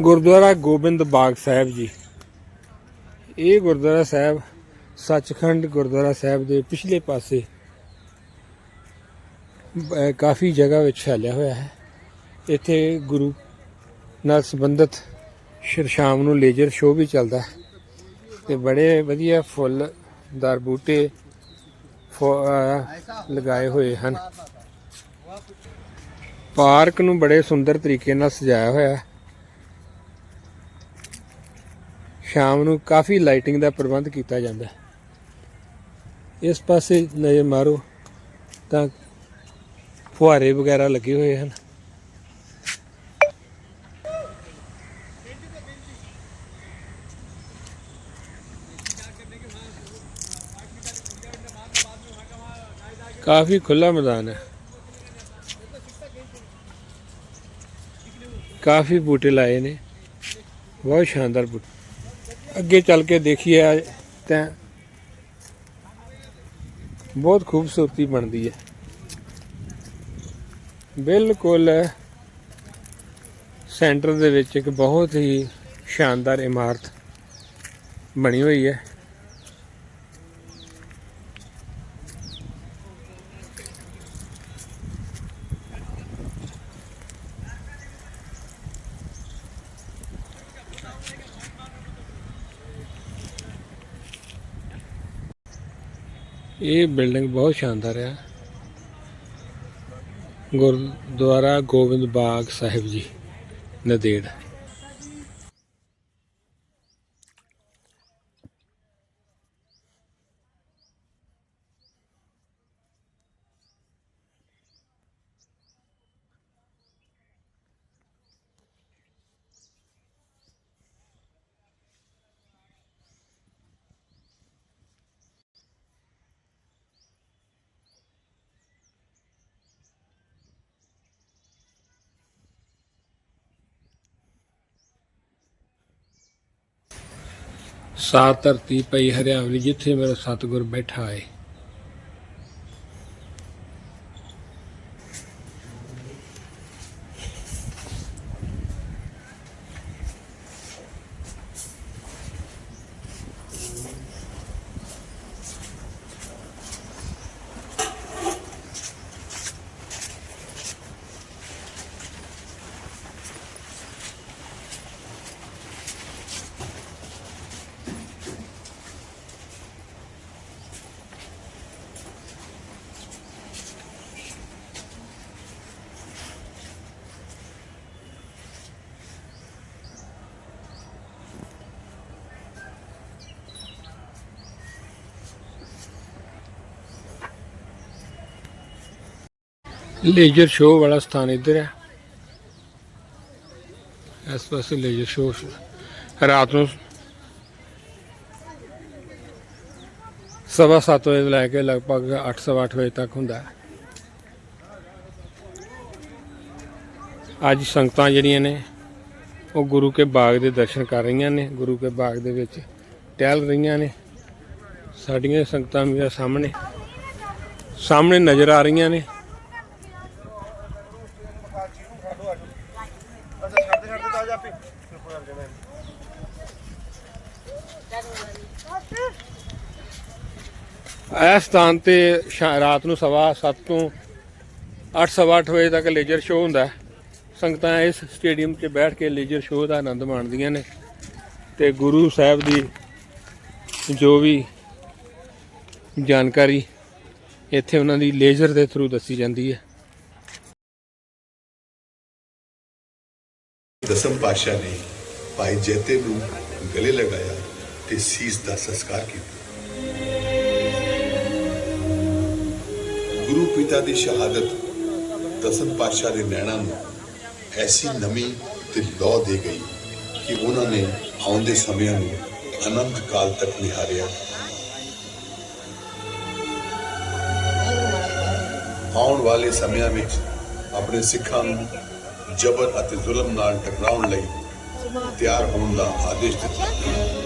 ਗੁਰਦੁਆਰਾ ਗੋਬਿੰਦ ਬਾਗ ਸਾਹਿਬ ਜੀ। ਇਹ ਗੁਰਦੁਆਰਾ ਸਾਹਿਬ ਸੱਚਖੰਡ ਗੁਰਦੁਆਰਾ ਸਾਹਿਬ ਦੇ ਪਿਛਲੇ ਪਾਸੇ ਕਾਫੀ ਜਗ੍ਹਾ ਵਿੱਚ ਫੈਲਿਆ ਹੋਇਆ ਹੈ। ਇੱਥੇ ਗੁਰੂ ਨਾਲ ਸੰਬੰਧਿਤ ਸ਼ਰ ਸ਼ਾਮ ਨੂੰ ਲੇਜ਼ਰ ਸ਼ੋਅ ਵੀ ਚੱਲਦਾ ਹੈ ਤੇ ਬੜੇ ਵਧੀਆ ਫੁੱਲਦਾਰ ਬੂਟੇ, ਫੁ- ਲਗਾਏ ਹੋਏ ਹਨ। ਪਾਰਕ ਨੂੰ ਬੜੇ ਸੁੰਦਰ ਤਰੀਕੇ ਨਾਲ ਸਜਾਇਆ ਹੋਇਆ ਹੈ। ਸ਼ਾਮ ਨੂੰ ਕਾਫੀ ਲਾਈਟਿੰਗ ਦਾ ਪ੍ਰਬੰਧ ਕੀਤਾ ਜਾਂਦਾ ਇਸ ਪਾਸੇ ਨਜ਼ਰ ਮਾਰੋ ਤਾਂ ਫੁਹਾਰੇ ਵਗੈਰਾ ਲੱਗੇ ਹੋਏ ਹਨ। ਕਾਫੀ ਖੁੱਲਾ ਮੈਦਾਨ ਹੈ। ਕਾਫੀ ਬੂਟੇ ਲਾਏ ਨੇ। ਬਹੁਤ ਸ਼ਾਨਦਾਰ ਬੂਟੇ। ਅੱਗੇ ਚੱਲ ਕੇ ਦੇਖੀਏ ਤਾਂ ਬਹੁਤ ਖੂਬਸੂਰਤੀ ਬਣਦੀ ਹੈ। ਬਿਲਕੁਲ ਸੈਂਟਰ ਦੇ ਵਿੱਚ ਇੱਕ ਬਹੁਤ ਹੀ ਸ਼ਾਨਦਾਰ ਇਮਾਰਤ ਬਣੀ ਹੋਈ ਹੈ। ਇਹ ਬਿਲਡਿੰਗ ਬਹੁਤ ਸ਼ਾਨਦਾਰ ਹੈ ਗੁਰਦੁਆਰਾ ਗੋਬਿੰਦ ਬਾਗ ਸਾਹਿਬ ਜੀ ਨਦੇੜ ਸਾਤ ਧਰਤੀ ਪਈ ਹਰਿਆਵਲੀ ਜਿੱਥੇ ਮੇਰਾ ਸਤਿਗੁਰ ਬੈਠਾ ਹੈ। ਲੇਜ਼ਰ ਸ਼ੋਅ ਵਾਲਾ ਸਥਾਨ ਇੱਧਰ ਹੈ। ਇਸ ਪਾਸੇ ਲੇਜ਼ਰ ਸ਼ੋਅ ਰਾਤ ਨੂੰ ਸਵਾ ਸੱਤ ਵਜੇ ਤੋਂ ਲੈ ਕੇ ਲਗਭਗ ਅੱਠ ਸਵਾ ਅੱਠ ਵਜੇ ਤੱਕ ਹੁੰਦਾ ਹੈ। ਅੱਜ ਸੰਗਤਾਂ ਜਿਹੜੀਆਂ ਨੇ, ਉਹ ਗੁਰੂ ਕੇ ਬਾਗ ਦੇ ਦਰਸ਼ਨ ਕਰ ਰਹੀਆਂ ਨੇ, ਗੁਰੂ ਕੇ ਬਾਗ ਦੇ ਵਿੱਚ ਟਹਿਲ ਰਹੀਆਂ ਨੇ। ਸਾਡੀਆਂ ਸੰਗਤਾਂ ਮੇਰੇ ਸਾਹਮਣੇ। ਸਾਹਮਣੇ ਨਜ਼ਰ ਆ ਰਹੀਆਂ ਨੇ। ਅੱਛਾ ਛੱਡਦੇ ਜਾ ਆਪੇ ਚੁੱਪ ਕਰ ਜਾਣਾ ਇਸ ਸਥਾਨ ਤੇ ਸ਼ਾ- ਰਾਤ ਨੂੰ ਸਵਾ ਸੱਤ ਤੋਂ ਅੱਠ, ਸਵਾ ਅੱਠ ਵਜੇ ਤੱਕ ਲੇਜ਼ਰ ਸ਼ੋਅ ਹੁੰਦਾ ਸੰਗਤਾਂ ਇਸ ਸਟੇਡੀਅਮ 'ਚ ਬੈਠ ਕੇ ਲੇਜ਼ਰ ਸ਼ੋਅ ਦਾ ਆਨੰਦ ਮਾਣਦੀਆਂ ਨੇ ਤੇ ਗੁਰੂ ਸਾਹਿਬ ਦੀ ਜੋ ਵੀ ਜਾਣਕਾਰੀ ਇੱਥੇ ਉਹਨਾਂ ਦੀ ਲੇਜ਼ਰ ਦੇ ਥਰੂ ਦੱਸੀ ਜਾਂਦੀ ਹੈ। ਦਸਮ ਪਾਤਸ਼ਾਹ ਨੇ ਭਾਈ ਜੇਤੇ ਨੂੰ ਗਲੇ ਲਗਾਇਆ ਤੇ ਸੀਸ ਦਾ ਸੰਸਕਾਰ ਕੀਤਾ। ਗੁਰੂ ਪਿਤਾ ਦੀ ਸ਼ਹਾਦਤ ਦਸਮ ਪਾਤਸ਼ਾਹ ਦੇ ਨੈਣਾਂ ਨੂੰ ਐਸੀ ਨਮੀ ਤੇ ਲੋ ਦੇ ਗਈ ਕਿ ਉਹਨਾਂ ਨੇ ਆਉਂਦੇ ਸਮਿਆਂ ਨੂੰ ਅਨੰਤ ਕਾਲ ਤੱਕ ਨਿਹਾਰਿਆ। ਆਉਣ ਵਾਲੇ ਸਮਿਆਂ ਵਿੱਚ ਆਪਣੇ ਸਿੱਖਾਂ ਨੂੰ ਜਬਰ ਅਤੇ ਜ਼ੁਲਮ ਨਾਲ ਟਕਰਾਉਣ ਲਈ ਤਿਆਰ ਹੋਣ ਦਾ ਆਦੇਸ਼ ਦਿੱਤਾ।